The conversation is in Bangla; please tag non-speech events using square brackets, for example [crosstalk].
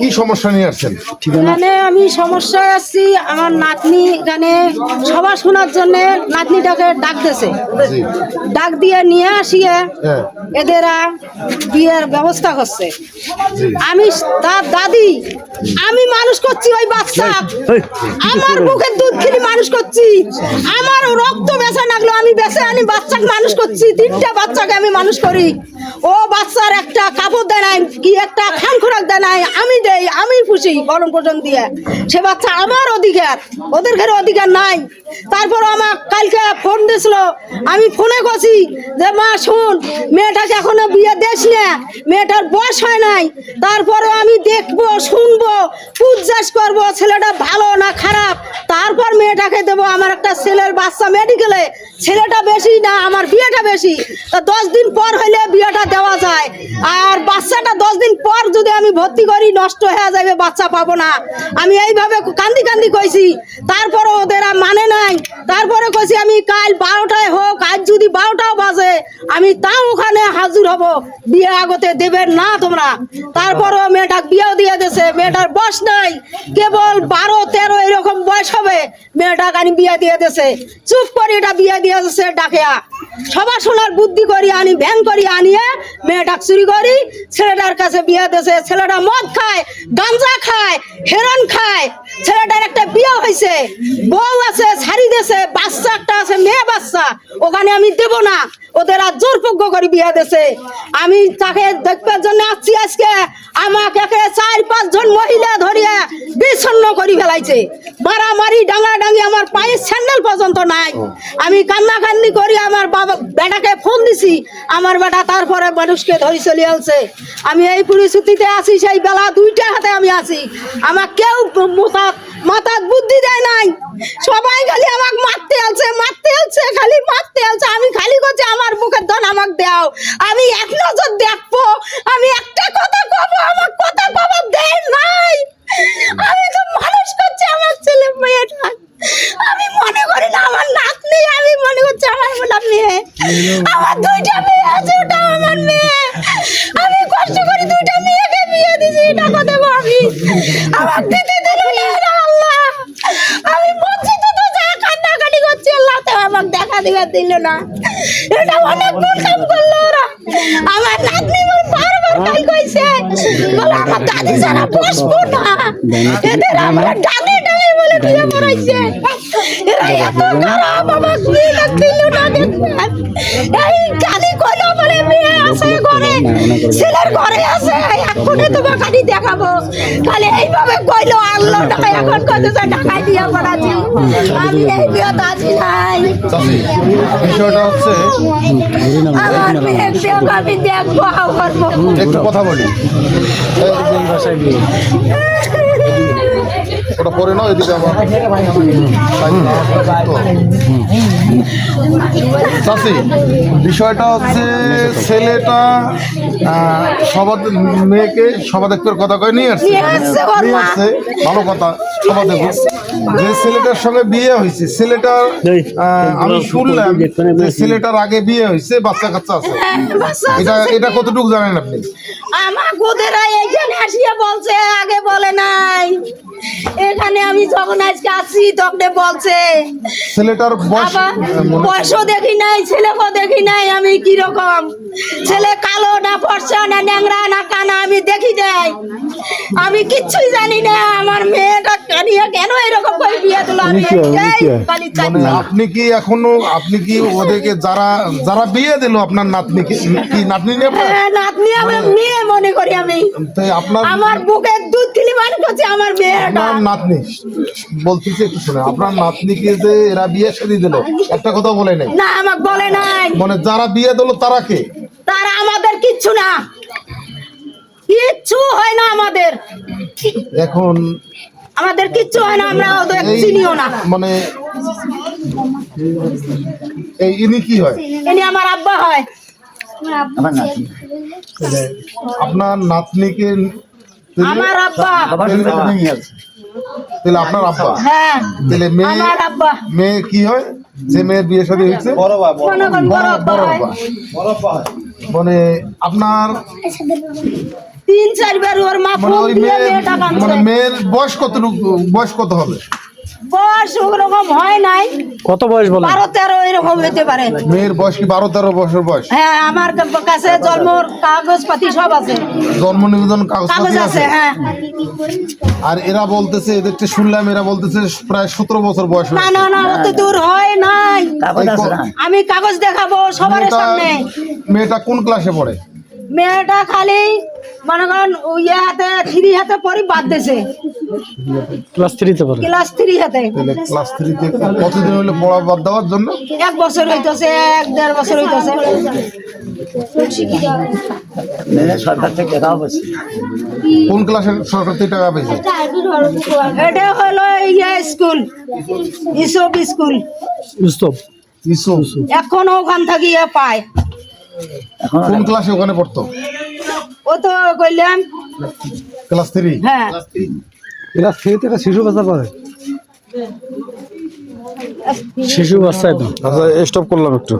কি সমস্যা নিয়ে আসছেন? এখানে আমি সমস্যায় আছি আমার নাতনি এখানে সবার শোনার জন্য নাতনিটাকে ডাক দিয়েছে ডাক দিয়ে নিয়ে আসিয়ে হ্যাঁ। এদেরা বিয়ের ব্যবস্থা করছে। আমি তার দাদি আমি মানুষ করছি ওই বাচ্চা। আমার বুকের দুধ খেলি মানুষ করছি। আমার রক্ত বেচা লাগল আমি বেচে আনি বাচ্চাকে মানুষ করছি। তিনটা বাচ্চাকে আমি মানুষ করি। ও বাচ্চার একটা কাপড় দেয় নাই কি একটা খান খোরাক দেয় নাই। আমি দেই, আমি খুশি গরম পর্যন্ত দিয়ে। সে বাচ্চা আমার অধিকার, ওদের ঘরে অধিকার নাই। তারপর আমার কালকে ফোন দিয়েছিল আমি ফোনে করছি যে, মা, শোন, মেয়েটাকে এখনও বিয়ে দেশ না, মেয়েটার বয়স হয় নাই। তারপরে আমি দেখব, শুনব পুজাস করব, ছেলেটা ভালো না খারাপ। তারপর মেয়েটাকে দেবো, আমার একটা ছেলের বাচ্চা মেডিকেলে। ছেলেটা বেশি না, আমার বিয়েটা বেশি। তা দশ দিন পর হইলে বিয়েটা দেওয়া যায়। আর বাচ্চাটা দশ দিন পর যদি আমি ভর্তি করি, নষ্ট হয়ে যাবে, বাচ্চা পাবো না। আমি এইভাবে কান্দি কান্দি কইছি। তারপরে ওদের মানে নাই। তারপরে কইছি আমি কাল বারোটায় হোক, আজ যদি বারোটাও বাজে, আমি তাও ওখানে হাজির হব। বিয়ে আগতে দেবেন না তোমরা। তারপরে মেয়েটা বিয়েও দিয়ে দিয়েছে, মেয়েটার বয়স নাই। কেবল বারো, তেরো এরকম বয়স হবে, মেয়েটাকে আমি বিয়ে দিয়ে দিয়েছে। চুপ করে এটা বিয়ে দিয়ে দিয়েছে ডাকিয়া। সবার সোনার বুদ্ধি করি আনি ভ্যান করি আনিয়ে মেয়েটা চুরি করি, ছেলেটার কাছে বিয়ে দিয়েছে, ছেলেটা মদ খায়, গাঞ্জা খায়, হেরন খায়, ছেলেটার একটা বিয়ে হয়েছে, বউ আছে, শাড়ি দেছে বাচ্চা একটা আছে, মেয়ে বাচ্চা, ওখানে আমি দেব না, ওদের আর জোরপোগ্য করে বিয়ে দেছে আমি তাকে দেখবার জন্য আসছি আজকে, আমাকে চার পাঁচজন মহিলা ধরিয়ে বিষণ্ণ করে ফেলাইছে। মারামারি ডাঙা ডাঙি আমার পায়ের স্যান্ডেল পর্যন্ত নাই। আমি কান্না কান্দি করি আমার বাবা বেটাকে ফোন দিছি। আমার বেটা তারপরে মানুষকে ধরে চলে আসছে আমি এই পরিস্থিতিতে আছি সেই বেলা দুইটা হাতে আমি আছি। আমার কেউ মাথা মাথার বুদ্ধি দেয় নাই। সবাই খালি আমাকে মারতে আছে মারতে আছে খালি মারতে আছে আমি খালি করছি আমার বুকের ধন আমাকে দাও। আমি এক নজর দেখব আমি একটা কথা কব আমার কথা কব দেয় নাই আমি তো মানুষ করছি আমার আমি মনে করি না আমার নাতনি আমি মনে করছি আমার বলা মেয়ে। আমার দুইটা মেয়ে আছে ওটা আমার মেয়ে। আমি কষ্ট করে দুইটা মেয়েকে বিয়ে দিছি এটা কথা আমি আমার দিতে দিল আল্লাহ। আমি বলছি তো তো যা কান্নাকাটি করছি আল্লাহ তো আমাকে দেখা দিবে দিল না। এটা অনেক ভুল কাম করল ওরা। আমার নাতনি বারবার তাই কইছে। বলে আমার দাদি ছাড়া বসবো না। এদের আমার ডানে বলে বিয়ে করাইছে এরা এত খারাপ আমার বিয়ে দিল না এই গালি কইলো বলে বিয়ে আছে ঘরে ছেলের ঘরে আছে এক্ষুনি তোমার খালি দেখাবো। খালি এইভাবে কইলো আল্লাহ টাকা এখন কত টাকায় দিয়ে পড়াচ্ছি। আমি এই বিয়েতে আছি নাই। বিষয়টা হচ্ছে আমার মেয়ের দেখ আমি দেখব একটু কথা বলি। [laughs] ওটা পরে নাও এদিকে আমার চাষি বিষয়টা হচ্ছে ছেলেটা সবাদ মেয়েকে সবাদেকের কথা কয়ে নিয়ে আসছে। নিয়ে আসছে ভালো কথা সবাদেক যে ছেলেটার সঙ্গে বিয়ে হয়েছে ছেলেটার আমি শুনলাম যে ছেলেটার আগে বিয়ে হয়েছে বাচ্চা কাচ্চা আছে। হ্যাঁ, আছে। এটা এটা কতটুকু জানেন আপনি? আমার গোদেরা এইখানে আসিয়া বলছে আগে বলে নাই। এখানে আমি যখন আজকে আসি তখন বলছে ছেলেটার বয়সও দেখি নাই ছেলেকেও দেখি নাই আমি কি রকম? ছেলে কালো না ফর্সা না ন্যাংরা না কানা আমি দেখি নাই। আমি কিচ্ছুই জানি না আমার মেয়েটা কানিয়ে কেন এরকম করে বিয়ে দিল? আমি। মানে আপনি কি এখনও আপনি কি ওদেরকে যারা যারা বিয়ে দিল আপনার নাতনিকে কি নাতনি নিয়ে হ্যাঁ, নাতনি আমরা মেয়ে মনে করি আমি। তাই আপনার আমার বুকের দুধ করছে আমার মেয়েটা। আপনার নাতনি বলতেছি একটু শুনে। আপনার নাতনিকে যে এরা বিয়ে শাদী দিল একটা কথা বলে নাই? না আমাকে বলে নাই। মানে যারা বিয়ে দিল তারা কে? তারা আমাদের কিচ্ছু না। কিচ্ছু হয় না আমাদের। এখন আমাদের কিচ্ছু হয় না আমরা ওদের এই চিনিও না। মানে এই ইনি কি হয়? ইনি আমার আব্বা হয়। আপনার নাতনিকে আমার আব্বা। তাহলে আপনার আব্বা? হ্যাঁ। তাহলে মেয়ে আমার আব্বা। মেয়ে কি হয়? যে মেয়ের বিয়ে শাদী হয়েছে? মনে আপনার তিন চারবার ওর মা মানে মানে মেয়ের বয়স কত বয়স কত হবে? বয়স ওরকম হয় নাই। কত বয়স বলেন? বারো তেরো এরকম হইতে পারে। মেয়ের বয়স কি বারো তেরো বছর বয়স? হ্যাঁ আমার কাছে জন্মর কাগজপাতি সব আছে। জন্ম নিবেদন কাগজ আছে আছে? হ্যাঁ। আর এরা বলতেছে এদেরকে শুনলাম এরা বলতেছে প্রায় সতেরো বছর বয়স না না না অত দূর হয় নাই। আমি কাগজ দেখাবো সবার সামনে। মেয়েটা কোন ক্লাসে পড়ে? মেয়েটা খালি মনে করেন ইয়ে হাতে থ্রি হাতে পরি বাদ দিছে ক্লাস থ্রিতে পড়ে। ক্লাস থ্রি হাতে। তাহলে ক্লাস থ্রিতে কতদিন হলো পড়া বাদ দেওয়ার জন্য? এক বছর হইতেছে এক দেড় বছর হইতেছে। সরকার থেকে কোন ক্লাসে সরকার থেকে টাকা পেয়েছে? এটা হলো ইয়ে স্কুল ইসব এখনও ওখান থেকে ইয়ে পায়। এখন কোন ক্লাসে ওখানে পড়তো? ও তো কইলাম ক্লাস থ্রি হ্যাঁ। ক্লাস থ্রিতে একটা শিশু বাচ্চা পাবে। শিশু বাচ্চা একদম। আচ্ছা স্টপ করলাম একটু।